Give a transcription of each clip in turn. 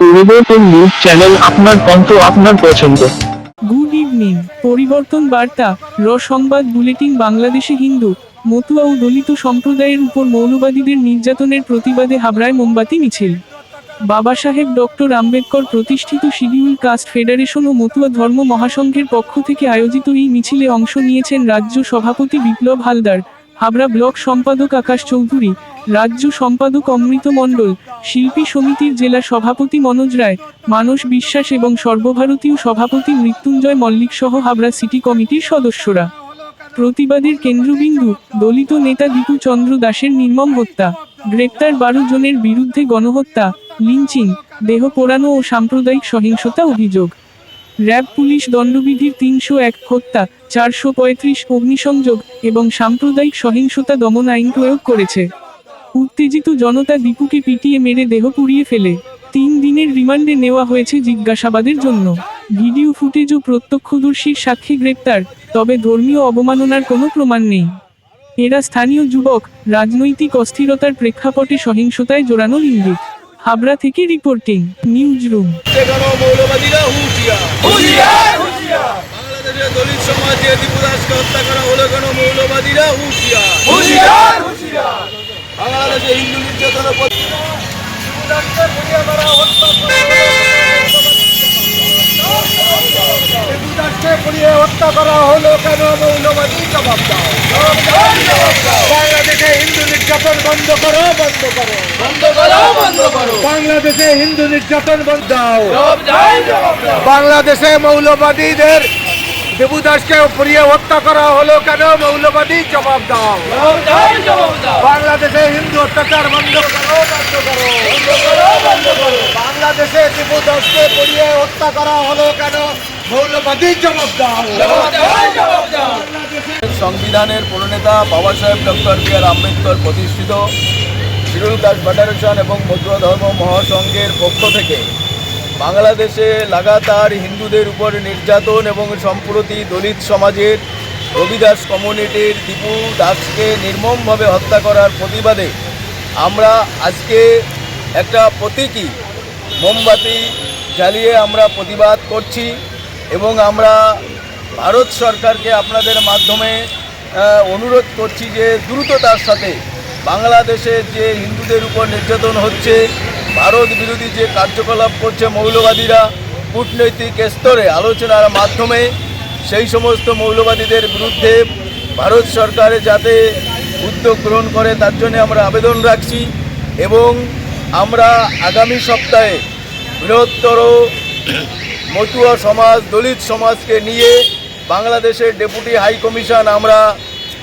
পরিবর্তন news channel আপনার কণ্ঠ, আপনার পছন্দ। গুড ইভিনিং পরিবর্তন বার্তা, র সংবাদ বুলেটিন বাংলাদেশে হিন্দু, মতুয়া ও দলিত সম্প্রদায়ের উপর মৌলবাদীদের নির্যাতনের প্রতিবাদে হাবড়ায় মোমবাতি মিছিল। বাবা সাহেব ডক্টর আম্বেদকর প্রতিষ্ঠিত শিডিউল কাস্ট ফেডারেশন ও মতুয়া ধর্ম মহাসংঘের পক্ষ থেকে আয়োজিত এই মিছিলে অংশ নিয়েছেন রাজ্য সভাপতি বিপ্লব হালদার, হাবড়া ব্লক সম্পাদক আকাশ চৌধুরী রাজ্য সম্পাদক অমৃত মণ্ডল, শিল্পী সমিতির জেলা সভাপতি মনোজ রায়, মানস বিশ্বাস এবং সর্বভারতীয় সভাপতি মৃত্যুঞ্জয় মল্লিক সহ হাবড়া সিটি কমিটির সদস্যরা। প্রতিবাদের কেন্দ্রবিন্দু, দলিত নেতা দীপু চন্দ্র দাসের নির্মম হত্যা, গ্রেপ্তার বারো জনের বিরুদ্ধে গণহত্যা, লিঞ্চিং, দেহ পোড়ানো ও সাম্প্রদায়িক সহিংসতা অভিযোগ। র্যাব পুলিশ দণ্ডবিধির তিনশো এক হত্যা, চারশো পঁয়ত্রিশ অগ্নিসংযোগ এবং সাম্প্রদায়িক সহিংসতা দমন আইন প্রয়োগ করেছে। উত্তেজিত জনতা দীপুকে পিটিয়ে মেরে দেহ পুড়িয়ে ফেলে। তিন দিনের রিমান্ডে নেওয়া হয়েছে জিজ্ঞাসাবাদের জন্য। ভিডিও ফুটেজ ও প্রত্যক্ষদর্শীর সাক্ষী গ্রেপ্তার তবে ধর্মীয় অবমাননার কোনো প্রমাণ নেই। এরা স্থানীয় যুবক রাজনৈতিক অস্থিরতার প্রেক্ষাপটে সহিংসতায় জোরানো ইঙ্গিত হাবড়া থেকে রিপোর্টিং নিউজ রুম বাংলাদেশের দলিত সমাজে হত্যা করা হলো কেন? মৌলবাদীরা হুঁশিয়ার! বাংলাদেশে হিন্দু নির্যাতনের প্রতি পুড়িয়ে হত্যা করা হলো কেন? মৌলবাদী জবাব দাও। বাংলাদেশে হিন্দু নির্যাতন বন্ধ করো বন্ধ করো। বন্ধ করো বন্ধ করো। বাংলাদেশে হিন্দু নির্যাতন বন্ধ দাও। বাংলাদেশে মৌলবাদীদের দেবুদাসকে পুড়িয়ে হত্যা করা হলো কেন? মৌলবাদী জবাব দাও। বাংলাদেশে অত্যাচার বন্ধ করো বন্ধ করো বন্ধ করো। বন্ধ করো বাংলাদেশে দেবুদাসকে পুড়িয়ে হত্যা করা হলো কেন? সংবিধানের প্রণেতা বাবা সাহেব ডক্টর বি আর আম্বেদকর প্রতিষ্ঠিত শিডিউল কাস্ট ফেডারেশন এবং মতুয়া ধর্ম মহাসংঘের পক্ষ থেকে বাংলাদেশে লাগাতার হিন্দুদের উপর নির্যাতন এবং সম্প্রতি দলিত সমাজের রবিদাস কমিউনিটির দীপু দাসকে নির্মমভাবে হত্যা করার প্রতিবাদে আমরা আজকে একটা প্রতীকী মোমবাতি জ্বালিয়ে আমরা প্রতিবাদ করছি এবং আমরা ভারত সরকারকে আপনাদের মাধ্যমে অনুরোধ করছি যে দ্রুততার সাথে বাংলাদেশে যে হিন্দুদের উপর নির্যাতন হচ্ছে, ভারত বিরোধী যে কার্যকলাপ করছে মৌলবাদীরা কূটনৈতিক স্তরে আলোচনার মাধ্যমে, সেই সমস্ত মৌলবাদীদের বিরুদ্ধে ভারত সরকারে যাতে উদ্যোগ গ্রহণ করে, তার জন্য আমরা আবেদন রাখছি এবং আমরা আগামী সপ্তাহে বৃহত্তর মতুয়া সমাজ, দলিত সমাজকে নিয়ে বাংলাদেশের ডেপুটি হাই কমিশন আমরা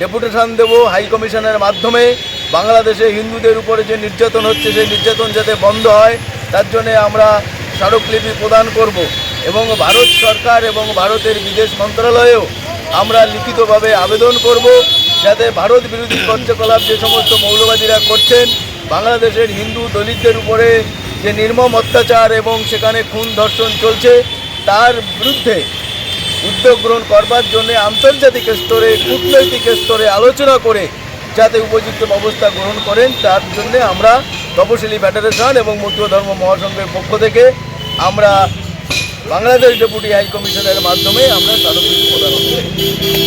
ডেপুটেশন দেব। হাই কমিশনের মাধ্যমে বাংলাদেশে হিন্দুদের উপরে যে নির্যাতন হচ্ছে, সেই নির্যাতন যাতে বন্ধ হয়, তার জন্য আমরা স্মারকলিপি প্রদান করব এবং ভারত সরকার এবং ভারতের বিদেশ মন্ত্রণালয়েও আমরা লিখিতভাবে আবেদন করব। যাতে ভারত বিরোধী কার্যকলাপ যে সমস্ত মৌলবাদীরা করছেন, বাংলাদেশের হিন্দু দলিতদের উপরে যে নির্মম অত্যাচার এবং সেখানে খুন ধর্ষণ চলছে, তার বিরুদ্ধে উদ্যোগ গ্রহণ করবার জন্য আন্তর্জাতিক স্তরে, কূটনৈতিক স্তরে আলোচনা করে যাতে উপযুক্ত ব্যবস্থা গ্রহণ করেন, তার জন্য আমরা তপশিলি ফেডারেশন এবং মতুয়া ধর্ম মহাসংঘের পক্ষ থেকে আমরা বাংলাদেশ ডেপুটি হাই কমিশনের মাধ্যমে আমরা স্মারকলিপি প্রদান করব